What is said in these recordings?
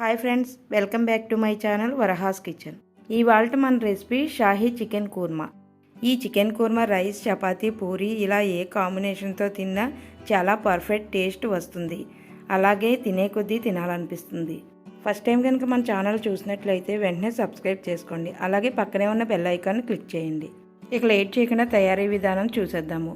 Hi friends welcome back to my channel Varaha's kitchen. ఇవాళ మన recipe shahi chicken korma. ఈ chicken korma rice chapati puri ఇలా ఏ కాంబినేషన్తో తిన్నా చాలా పర్ఫెక్ట్ టేస్ట్ వస్తుంది. అలాగే తినే కొద్దీ తినాలనిపిస్తుంది. ఫస్ట్ టైం కనుక మన ఛానల్ చూసినట్లయితే వెంటనే సబ్స్క్రైబ్ చేసుకోండి. అలాగే పక్కనే ఉన్న బెల్ ఐకాన్ క్లిక్ చేయండి. ఇక లేట్ చేయకుండా తయారీ విధానం చూసేద్దాము.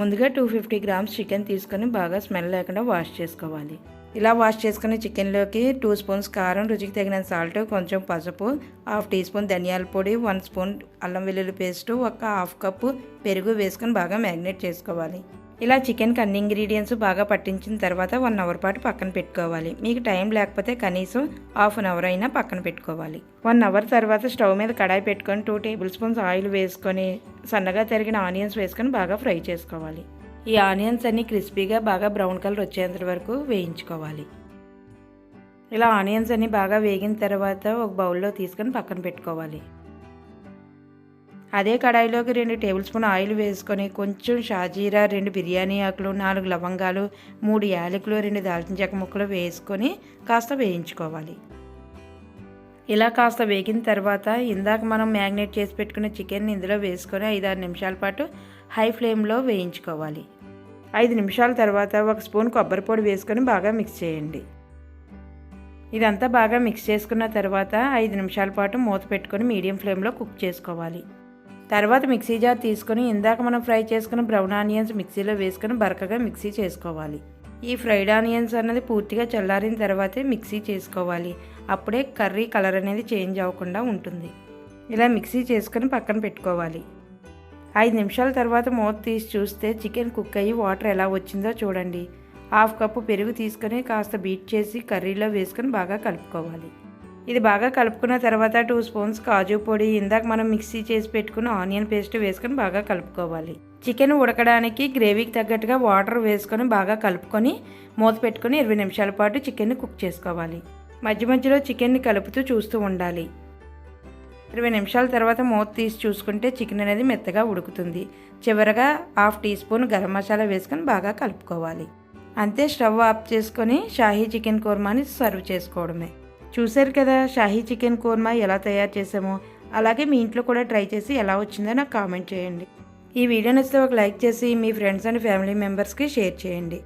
ముందుగా టూ ఫిఫ్టీ గ్రామ్స్ చికెన్ తీసుకొని బాగా స్మెల్ లేకుండా వాష్ చేసుకోవాలి. ఇలా వాష్ చేసుకున్న చికెన్లోకి టూ స్పూన్స్ కారం రుచికి తగిన సాల్ట్ కొంచెం పసుపు హాఫ్ టీ స్పూన్ ధనియాల పొడి వన్ స్పూన్ అల్లం వెల్లుల్లి పేస్ట్ ఒక హాఫ్ కప్పు పెరుగు వేసుకొని బాగా మ్యారినేట్ చేసుకోవాలి. ఇలా చికెన్కి అన్ని ఇంగ్రీడియంట్స్ బాగా పట్టించిన తర్వాత వన్ అవర్ పాటు పక్కన పెట్టుకోవాలి. మీకు టైం లేకపోతే కనీసం హాఫ్ అన్ అవర్ అయినా పక్కన పెట్టుకోవాలి. వన్ అవర్ తర్వాత స్టవ్ మీద కడాయి పెట్టుకొని టూ టేబుల్ స్పూన్స్ ఆయిల్ వేసుకొని సన్నగా తరిగిన ఆనియన్స్ వేసుకొని బాగా ఫ్రై చేసుకోవాలి. ఈ ఆనియన్స్ అన్ని క్రిస్పీగా బాగా బ్రౌన్ కలర్ వచ్చేంత వరకు వేయించుకోవాలి. ఇలా ఆనియన్స్ అన్ని బాగా వేగిన తర్వాత ఒక బౌల్లో తీసుకొని పక్కన పెట్టుకోవాలి. అదే కడాయిలోకి రెండు టేబుల్ స్పూన్ ఆయిల్ వేసుకొని కొంచెం షాజీరా రెండు బిర్యానీ ఆకులు నాలుగు లవంగాలు మూడు యాలకులు రెండు దాల్చిన చెక్క ముక్కలు వేసుకొని కాస్త వేయించుకోవాలి. ఇలా కాస్త వేగిన తర్వాత ఇందాక మనం మ్యాగ్నేట్ చేసి పెట్టుకున్న చికెన్ ఇందులో వేసుకొని ఐదారు నిమిషాల పాటు హై ఫ్లేమ్లో వేయించుకోవాలి. ఐదు నిమిషాల తర్వాత ఒక స్పూన్ కొబ్బరి పొడి వేసుకొని బాగా మిక్స్ చేయండి. ఇదంతా బాగా మిక్స్ చేసుకున్న తర్వాత ఐదు నిమిషాల పాటు మూత పెట్టుకొని మీడియం ఫ్లేమ్లో కుక్ చేసుకోవాలి. తర్వాత మిక్సీ జార్ తీసుకొని ఇందాక మనం ఫ్రై చేసుకున్న బ్రౌన్ ఆనియన్స్ మిక్సీలో వేసుకొని బరకగా మిక్సీ చేసుకోవాలి. ఈ ఫ్రైడ్ ఆనియన్స్ అన్నది పూర్తిగా చల్లారిన తర్వాతే మిక్సీ చేసుకోవాలి. అప్పుడే కర్రీ కలర్ అనేది చేంజ్ అవ్వకుండా ఉంటుంది. ఇలా మిక్సీ చేసుకొని పక్కన పెట్టుకోవాలి. ఐదు నిమిషాల తర్వాత మూత తీసి చూస్తే చికెన్ కుక్ అయ్యి వాటర్ ఎలా వచ్చిందో చూడండి. హాఫ్ కప్పు పెరుగు తీసుకొని కాస్త బీట్ చేసి కర్రీలో వేసుకొని బాగా కలుపుకోవాలి. ఇది బాగా కలుపుకున్న తర్వాత టూ స్పూన్స్ కాజు పొడి ఇందాక మనం మిక్సీ చేసి పెట్టుకున్న ఆనియన్ పేస్ట్ వేసుకొని బాగా కలుపుకోవాలి. చికెన్ ఉడకడానికి గ్రేవీకి తగ్గట్టుగా వాటర్ వేసుకొని బాగా కలుపుకొని మూత పెట్టుకొని ఇరవై నిమిషాల పాటు చికెన్ని కుక్ చేసుకోవాలి. మధ్య మధ్యలో చికెన్ని కలుపుతూ చూస్తూ ఉండాలి. ఇరవై నిమిషాల తర్వాత మూత తీసి చూసుకుంటే చికెన్ అనేది మెత్తగా ఉడుకుతుంది. చివరగా half teaspoon garam masala వేసుకొని బాగా కలుపుకోవాలి. అంతే స్టవ్ ఆఫ్ చేసుకొని షాహీ చికెన్ కూర్మాని సర్వ్ చేసుకోవడమే. చూశారు కదా షాహీ చికెన్ కూర్మా ఎలా తయారు చేసామో అలాగే మీ ఇంట్లో కూడా ట్రై చేసి ఎలా వచ్చిందో నాకు కామెంట్ చేయండి. ఈ వీడియో నచ్చితే ఒక లైక్ చేసి మీ ఫ్రెండ్స్ అండ్ ఫ్యామిలీ మెంబర్స్కి షేర్ చేయండి.